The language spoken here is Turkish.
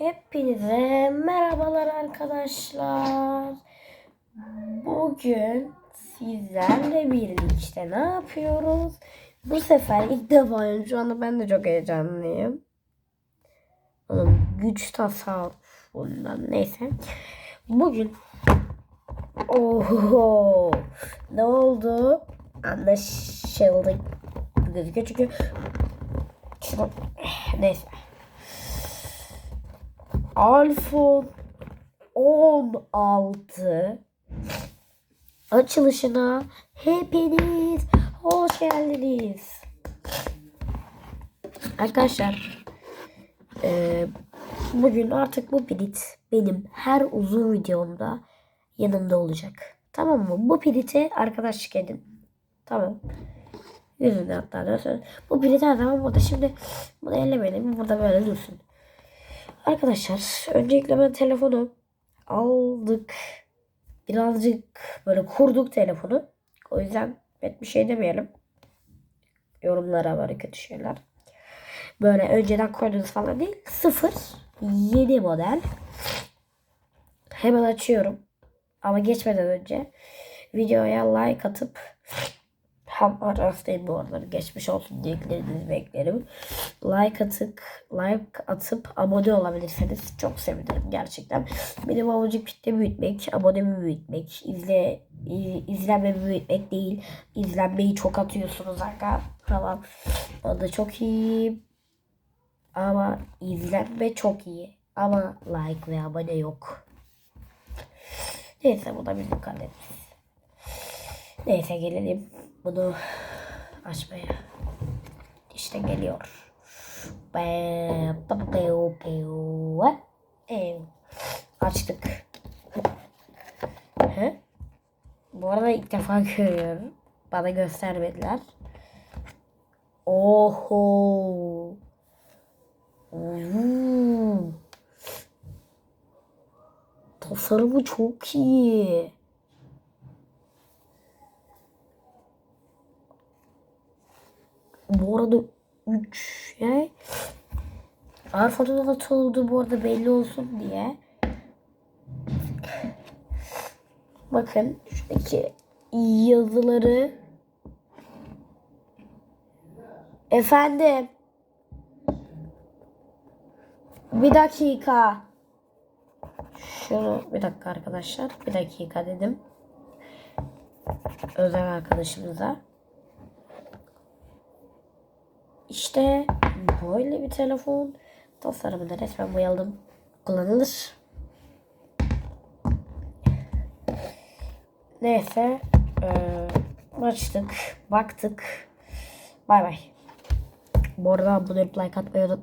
Hepinize merhabalar arkadaşlar. Bugün sizlerle birlikte ne yapıyoruz? Bu sefer ilk defa şu anda ben de çok heyecanlıyım. Oğlum güç tasarruf bundan neyse. Bugün Oho ne oldu? Anlaşıldı gözüküyor çünkü neyse. iPhone 16 açılışına hepiniz hoş geldiniz. Arkadaşlar eee, bugün artık bu pirit benim her uzun videomda yanımda olacak. Tamam mı? Bu piriti arkadaşlık edin. Tamam. Yüzünde hatta Bu pirit her zaman burada. Şimdi bunu ellemeyelim. Burada böyle dursun. Arkadaşlar öncelikle ben telefonu aldık. Birazcık böyle kurduk telefonu. O yüzden pek bir şey demeyelim. Yorumlara var kötü şeyler. Böyle önceden koyduğunuz falan değil. Sıfır. Yeni model. Hemen açıyorum. Ama geçmeden önce videoya like atıp hem arastayım bu arada geçmiş olsun dileklerinizi beklerim. Like atıp like atıp abone olabilirseniz çok sevinirim gerçekten. Benim amacım kitle büyütmek, abonemi büyütmek, izle i- izlenmemi büyütmek değil. İzlenmeyi çok atıyorsunuz aga. Tamam. O da çok iyi. Ama izlenme çok iyi. Ama like ve abone yok. Neyse bu da bizim kalemimiz. Neyse gelelim bunu açmaya. İşte geliyor. Açtık. Hı? Bu arada ilk defa görüyorum. Bana göstermediler. Oho. Tasarımı çok iyi. Bu arada 3 şey. Arfa'da da oldu bu arada belli olsun diye. Bakın şuradaki yazıları. Efendim. Bir dakika. Şunu bir dakika arkadaşlar. Bir dakika dedim. Özel arkadaşımıza İşte böyle bir telefon tasarımında resmen boyadım. Kullanılır. Neyse. eee, açtık. Baktık. Bay bay. Bu arada abone olup like atmayı unutmayın.